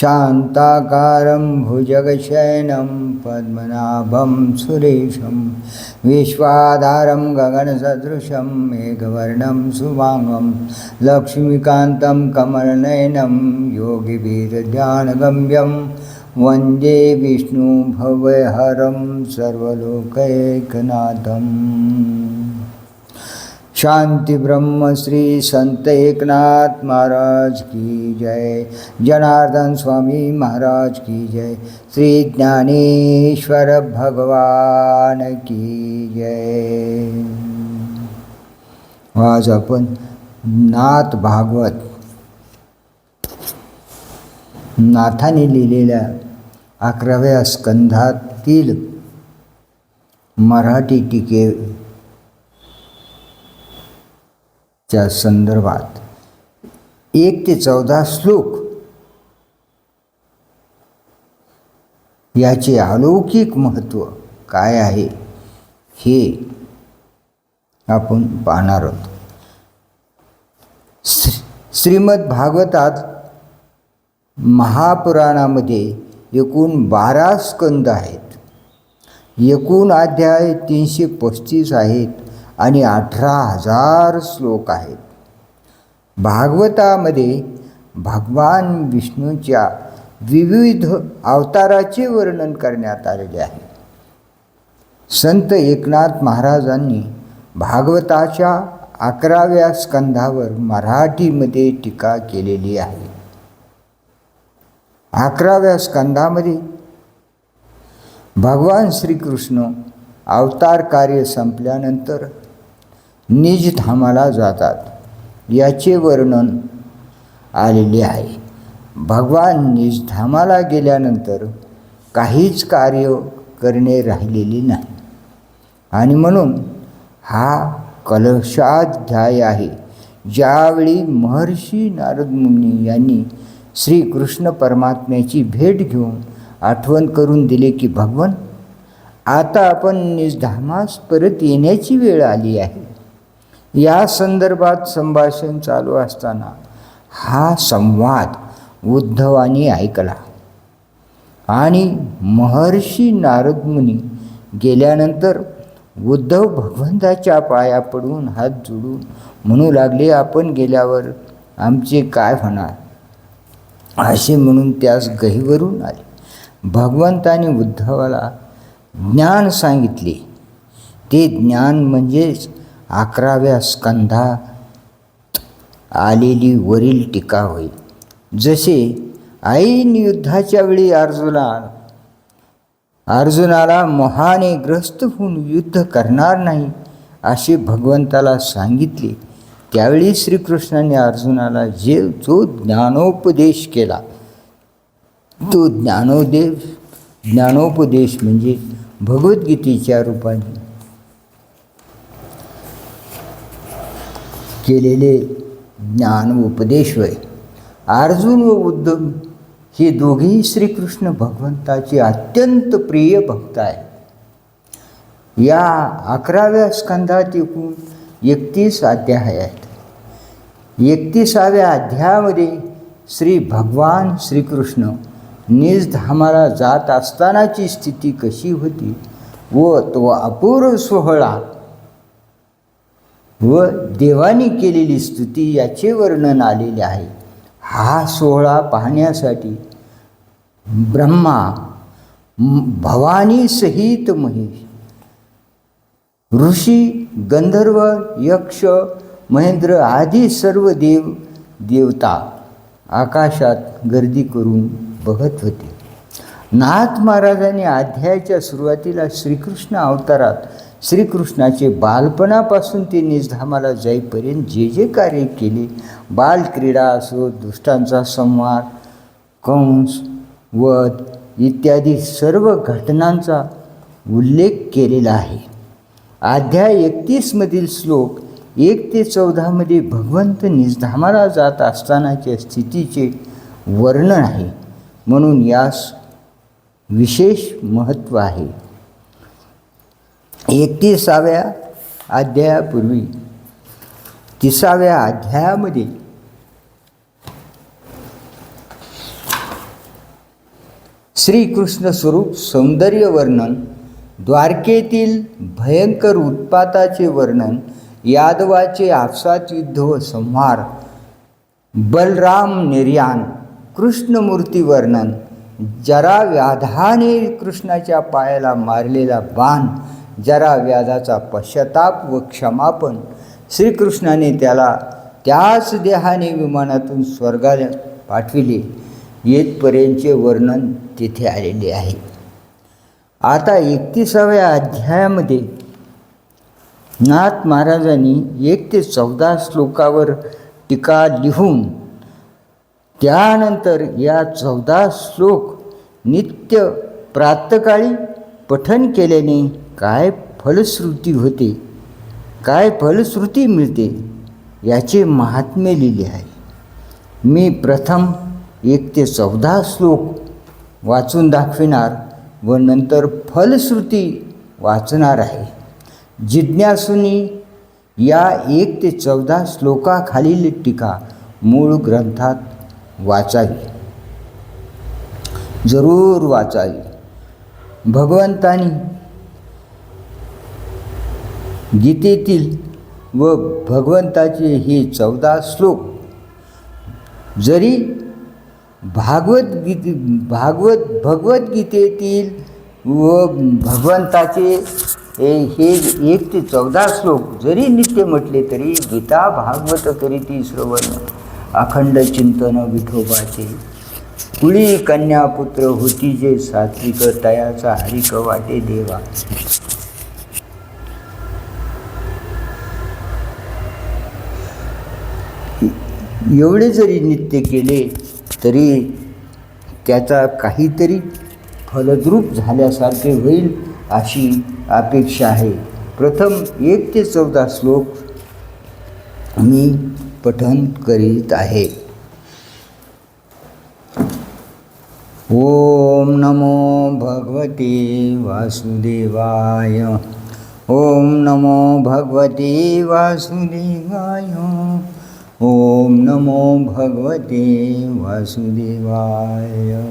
शान्ताकारं भुजगशयनं पद्मनाभं सुरेशं विश्वाधारं गगनसदृशं मेघवर्णं सुवाङ्गं लक्ष्मीकान्तं कमलनयनं योगिवीरध्यानगम्यं वन्दे विष्णुभवहरं सर्वलोकैकनाथम् शांती ब्रह्म श्री संत एकनाथ महाराज की जय। जनार्दन स्वामी महाराज की जय। श्री ज्ञानेश्वर भगवान की जय। आज आपण नाथ भागवत नाथाने लिहिलेल्या अकराव्या स्कंधातील मराठी टीके च्या संदर्भात. एक ते चौदा श्लोक याचे अलौकिक महत्त्व काय आहे हे आपण पाहणार आहोत. श्री श्रीमद भागवतात महापुराणामध्ये एकूण बारा स्कंद आहेत. एकूण अध्याय तीनशे पस्तीस आहेत. आणि अठरा हजार श्लोक आहेत. भागवतामध्ये भगवान विष्णूच्या विविध अवताराचे वर्णन करण्यात आलेले आहे. संत एकनाथ महाराजांनी भागवताच्या अकराव्या स्कंधावर मराठीमध्ये टीका केलेली आहे. अकराव्या स्कंधामध्ये भगवान श्रीकृष्ण अवतार कार्य संपल्यानंतर निज धामाला जातात. याचे वर्णन आलेले आहे. भगवान निज धामाला गेल्यानंतर काहीच कार्य करणे राहिलेले नाही. आणि म्हणून हा कलशाध्याय आहे ज्यावेळी महर्षी नारद मुनी यांनी श्रीकृष्ण परमात्म्याची भेट घेऊन आठवण करून दिले की भगवान आता आपण निजधामास परत येण्याची वेळ आली आहे. या संदर्भात संभाषण चालू असताना हा संवाद उद्धवानी ऐकला. आणि महर्षी नारद मुनी गेल्यानंतर उद्धव भगवंताच्या पाया पडून हात जोडून म्हणू लागले आपण गेल्यावर आमचे काय होणार? असे म्हणून त्यास गहीवरून आले. भगवंताने उद्धवाला ज्ञान सांगितले. ते ज्ञान म्हणजेच अकराव्या स्कंधात आलेली वरील टीका होईल. जसे ऐन युद्धाच्या वेळी अर्जुना अर्जुनाला मोहाने ग्रस्त होऊन युद्ध करणार नाही असे भगवंताला सांगितले. त्यावेळी श्रीकृष्णाने अर्जुनाला जे जो ज्ञानोपदेश केला तो ज्ञानोदेश ज्ञानोपदेश म्हणजे भगवद्गीतेच्या रूपाने. केलेले ज्ञान उपदेश होय. अर्जुन व उद्धव हे दोघेही श्रीकृष्ण भगवंताचे अत्यंत प्रिय भक्त आहेत. या अकराव्या स्कंधात एकूण एकतीस अध्याय आहेत. एकतीसाव्या अध्यायामध्ये श्री भगवान श्रीकृष्ण निजधामाला जात असतानाची स्थिती कशी होती व तो अपूर्व सोहळा व देवानी केलेली स्तुती याचे वर्णन आलेले आहे. हा सोहळा पाहण्यासाठी ब्रह्मा भवानी सहित महेश ऋषी गंधर्व यक्ष महेंद्र आदी सर्व देव देवता आकाशात गर्दी करून बघत होते. नाथ महाराजांनी अध्यायाच्या सुरुवातीला श्रीकृष्ण अवतारात श्रीकृष्णाचे बालपणापासून ते निजधामाला जाईपर्यंत जे जे कार्य केले बालक्रीडा असो दुष्टांचा संवाद कंस वध इत्यादी सर्व घटनांचा उल्लेख केलेला आहे. अध्याय एकतीसमधील श्लोक एक ते चौदामध्ये भगवंत निजधामाला जात असतानाच्या स्थितीचे वर्णन आहे. म्हणून यास विशेष महत्त्व आहे. एकतीसाव्या अध्यायापूर्वी तिसाव्या अध्यायामध्ये श्रीकृष्ण स्वरूप सौंदर्य वर्णन द्वारकेतील भयंकर उत्पाताचे वर्णन यादवाचे आपसात युद्ध व संहार बलराम निर्याण कृष्णमूर्ती वर्णन जरा व्याधाने कृष्णाच्या पायाला मारलेला बाण जरा व्याधाचा पश्चाताप व क्षमापण. श्रीकृष्णाने त्याला त्याच देहाने विमानातून स्वर्गाला पाठविले. येथपर्यंतचे वर्णन तिथे आलेले आहे. आता एकतीसाव्या अध्यायामध्ये नाथ महाराजांनी एक ते चौदा श्लोकावर टीका लिहून त्यानंतर या चौदा श्लोक नित्य प्रातकाळी पठन केल्याने काय फलश्रुती होते काय फलश्रुती मिळते याचे महात्म्य लिहिले आहे. मी प्रथम एक ते चौदा श्लोक वाचून दाखविणार व नंतर फलश्रुती वाचणार आहे. जिज्ञासुनी या एक ते चौदा श्लोकाखालील टीका मूळ ग्रंथात वाचावी. जरूर वाचावी. भगवंतानी गीतेतील व भगवंताचे हे चौदा श्लोक. जरी भागवत गीते भागवत भगवद्गीतेतील व भगवंताचे हे एक ते चौदा श्लोक जरी नित्य म्हटले तरी गीता भागवत करीती श्रवण अखंड चिंतन विठोबाचे. कुळी कन्यापुत्र होती जे सात्विक तयाचा हरिक वाटे देवा. एवढे जरी नित्य केले तरी त्याचा काहीतरी फलद्रूप झाल्यासारखे होईल अशी अपेक्षा आहे. प्रथम एक ते चौदा श्लोक मी पठन करीत आहे. ओम नमो भगवते वासुदेवाय. ओम नमो भगवते वासुदेवाय. ओम नमो भगवते वासुदेवाय।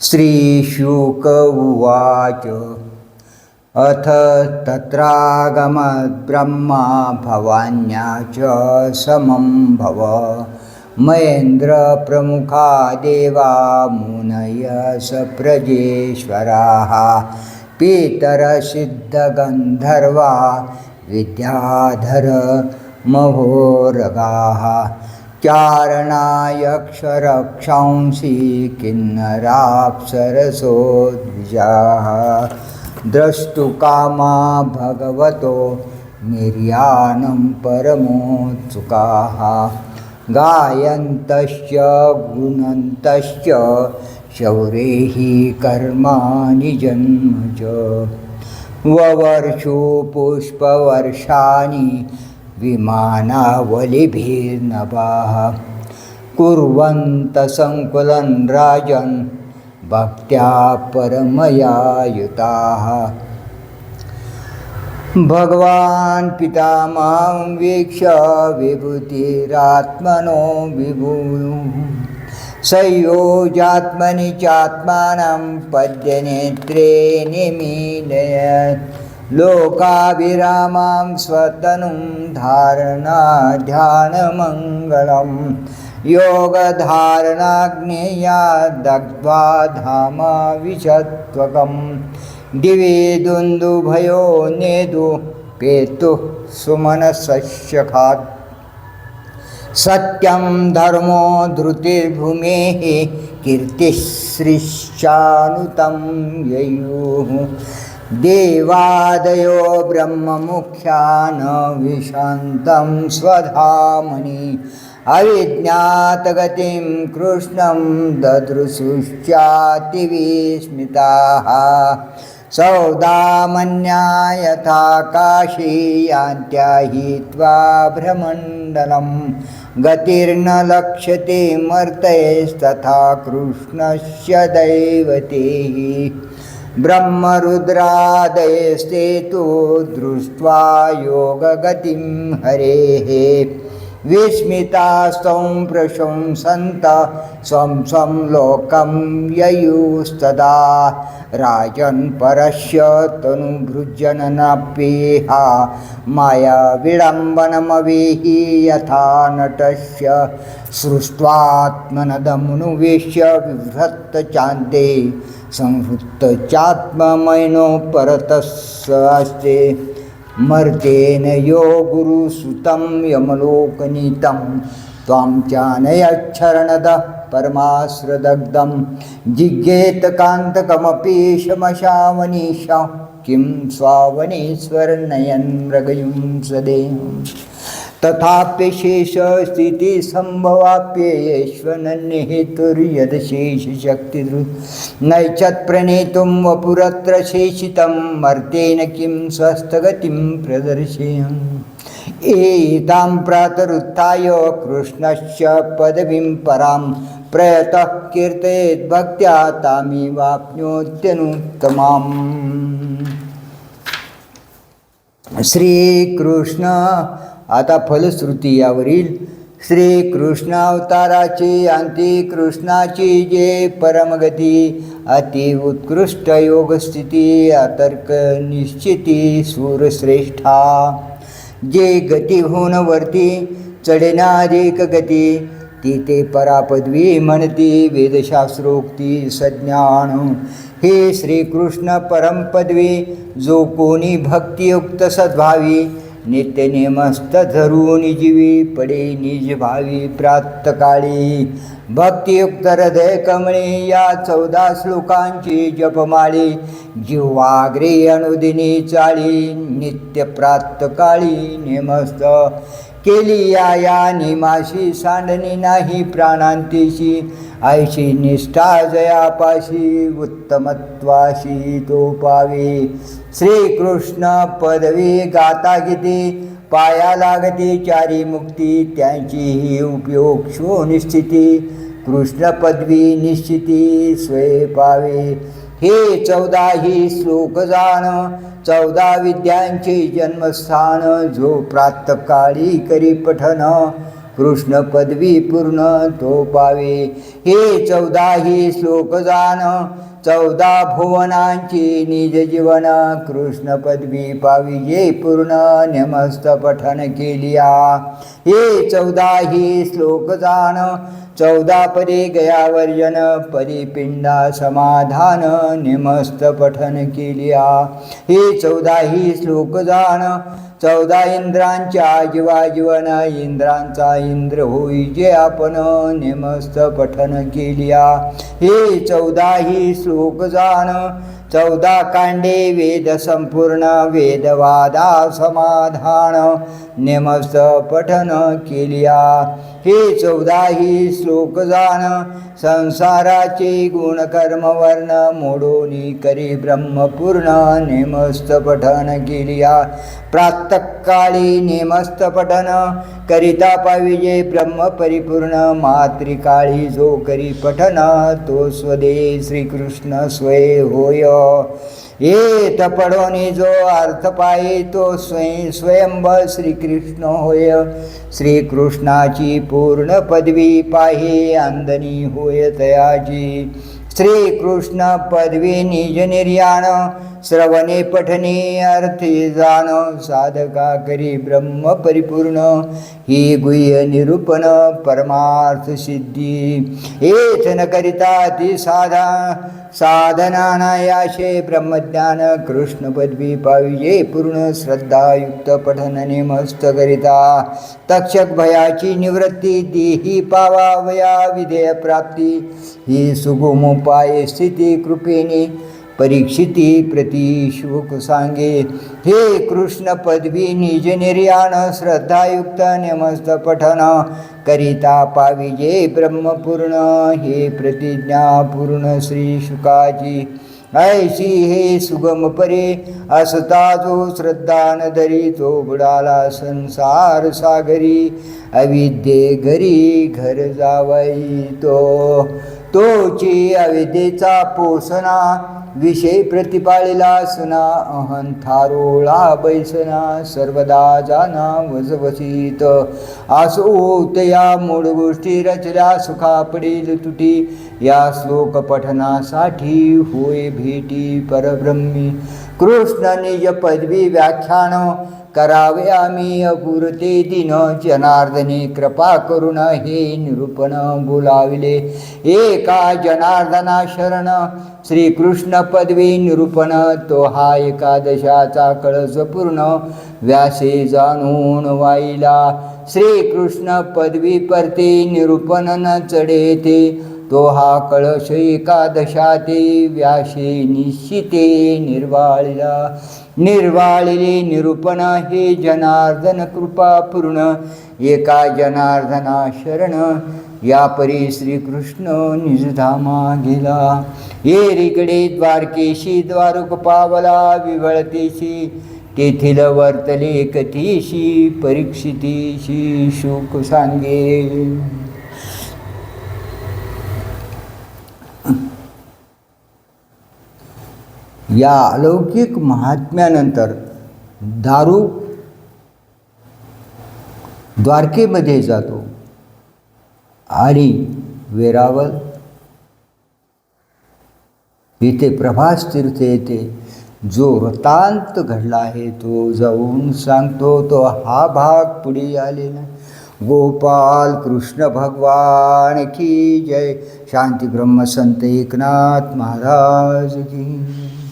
श्रीशुक उवाच। अथ तत्रागमद्ब्रह्मा भवान्या च समं भव। महेन्द्रप्रमुखा देवा मुनय सप्रजेश्वराः। पितरसिद्धगन्धर्वा विद्याधर महोरगाः चारणायक्षरक्षांसि किन्नराप्सरसोद्विजाः। द्रष्टुकामा भगवतो निर्यानं परमोत्सुकाः। गायन्तश्च गुणन्तश्च शौरेः कर्माणि जन्मज ववर्षु पुष्पवर्षाणि विमानावलिभिर्नभाः कुर्वन्तसङ्कुलं राजन् भक्त्या परमया युताः भगवान् पिता मां वीक्ष विभूतिरात्मनो विभू संयोजात्मनि चात्मानं पद्यनेत्रे निमीलयत्। लोकाभिरामां स्वतनुं धारणा ध्यानमङ्गलं योगधारणाग्नेया दग्ध्वा धामा विषत्वकं दिवे दुन्दुभयो नेदु पेतुः सुमनसश्यखात् सत्यं धर्मो धृतिर्भूमेः कीर्तिश्रीश्चानुतं ययुः। देवादयो ब्रह्ममुख्यान् विशान्तं स्वधामनि अविज्ञातगतिं कृष्णं ददृशुश्चातिविस्मिताः। सौदामन्या यथा काशी यान्त्या हित्वा भ्रमण्डलं गतिर्न लक्ष्यते मर्तयस्तथा कृष्णस्य दैवतेः ब्रह्मरुद्रादयस्ते तु दृष्ट्वा योगगतिं हरेः विस्मितास्तं प्रशंसन्त स्वं स्वं लोकं ययुस्तदा। राजन् परस्य तनुभृजननाप्येहा माया विडम्बनमवेहि यथा नटस्य। सृष्ट्वात्मनदमनुवेश्य विभ्रत्तचान्ते संहृत्तचात्ममयिनो परतः अस्ति। मर्तेन यो गुरुसुतं यमलोकनीतं त्वां चानयच्छरणदः परमाश्रदग्धं। जिज्ञेतकान्तकमपि शमशावनीश किं स्वावनेश्वरनयन् मृगयुं सदेहम् नैचत् प्रणेतुं वपुरत्र शेषितं मर्तेन किं स्वस्थगतिं प्रदर्शयम् एतां प्रातरुत्थाय कृष्णस्य पदवीं परां प्रयतः कीर्तयेद्भक्त्या तामेवाप्नोत्यनुत्तमाम्। श्रीकृष्ण आता फलश्रुती यावरील श्रीकृष्ण अवताराची अंती कृष्णाची जे परमगती अति उत्कृष्ट योगस्थिती अतर्क निश्चिती सूरश्रेष्ठा. जे गती होऊन वरती चढणाधिक गती ती ते परापदवी म्हणती वेदशास्त्रोक्ती सज्ञान हे श्रीकृष्ण परमपदवी जो कोणी भक्तियुक्त सद्भावी नित्यनेमस्त धरून जीवी पडे निज भावी प्रातकाळी भक्तियुक्त हृदय कमळे या चौदा श्लोकांची जपमाळी जिव्हाग्रे अनुदिनी चाळी नित्य प्रातकाळी नेमस्त. केली या या निमाशी सांडणी नाही प्राणांतीशी. ऐशी निष्ठा जयापाशी उत्तमत्वाशी तो पावे. श्रीकृष्ण पदवी गाता गीती पाया लागते चारी मुक्ती त्यांची ही उपयोग शो निश्चिती कृष्ण पदवी निश्चिती स्वय पावे. हे चौदा ही श्लोक जाण चौदा विद्यांचे जन्मस्थान जो प्रातकाळी करी पठन. कृष्ण पदवी पूर्ण तो पावे. हे चौदाही श्लोक जाण चौदा भुवनांची निज जीवन कृष्ण पदवी पावी. जे पूर्ण नेमस्त पठन केलिया. हे चौदाही श्लोक जाण चौदा परी गया वर्जन परिपिंडा समाधान निमस्त पठन केलिया. हे चौदा ही श्लोक जाण चौदा इंद्रांच्या जीवा जीवन इंद्रांचा इंद्र होई जे आपण निमस्त पठन केलिया. हे चौदा ही श्लोक जाण चौदा कांडे वेद संपूर्ण वेदवादा समाधान. नेमस्त पठन केलिया. हे चौदा ही श्लोक जाण संसाराचे गुणकर्म वर्ण मोडोनी करी ब्रह्मपूर्ण नेमस्त पठन केलिया. प्रातकाळी नेमस्त पठन करिता पाविजे ब्रह्म परिपूर्ण मातृकाळी जो करी पठन तो स्वदे श्रीकृष्ण स्वय होय. येत पडोनी जो अर्थ पायी तो स्वयं स्वयंभ श्रीकृष्ण होय। श्रीकृष्णाची पूर्ण पदवी पाही अंदनी होय तयाची श्रीकृष्ण पदवी निज निर्याण। श्रवणे पठने अर्थी जाण साधका करी ब्रह्म परिपूर्ण ही गुह्य निरूपण परमार्थ सिद्धी. हेच न करिता ती साधा साधनानायाशे ब्रह्मज्ञान कृष्ण पदवी पाविजे पूर्ण श्रद्धायुक्त पठन मस्त करिता. तक्षक भयाची निवृत्ती देही पावावया विधेय प्राप्ती. ही सुगुम उपाय स्थिती कृपेने परीक्षिती प्रतिशुक सांगे। हे कृष्ण पदवी निज निर्याण श्रद्धायुक्त नेमस्त पठन। करिता पाविजे ब्रह्मपूर्ण हे प्रतिज्ञा पूर्ण श्री शुकाची ऐशी हे सुगम परे असता जो श्रद्धान धरी तो बुडाला संसार सागरी। अविद्ये घरी घर जावई तो तोची अविद्येचा पोसना। विषय प्रतिपाळिला अहं थारोळा बैसना सर्वदा जाना वजवसीत. आसो तया मूळ गोष्टी रचल्या सुखा पडेल तुटी. या श्लोक पठनासाठी होय भेटी परब्रह्मी. कृष्ण निज पदवी व्याख्यान करावे आम्ही अपुरते दिन. जनार्दने कृपा करुण हे निरूपण बोलाविले. एका जनार्दना शरण. श्रीकृष्ण पदवी निरूपण. तो हा एकादशाचा कळस पूर्ण. व्यासे जाणून वाईला श्रीकृष्ण पदवी परते निरूपण न चढे ते तो हा कळश एकादशा ते व्यासे निश्चिते निर्वाळिला. निर्वाळिले निरूपण हे जनार्दन कृपा पूर्ण. एका जनार्दना शरण या परी श्रीकृष्ण निजधामा गेला. एरीकडे द्वारकेशी द्वारुक पावला विवळतेशी. तेथील वर्तले कथीशी परीक्षितीशी शोक सांगे. या अलौकिक महात्म्यानंतर दारू द्वारकेमध्ये जातो आणि वेरावल इथे प्रभास तीर्थ येते जो वृत्तांत घडला आहे तो जाऊन सांगतो तो हा भाग पुढे आलेला गोपाल कृष्ण भगवान की जय. शांती ब्रह्म संत एकनाथ महाराज की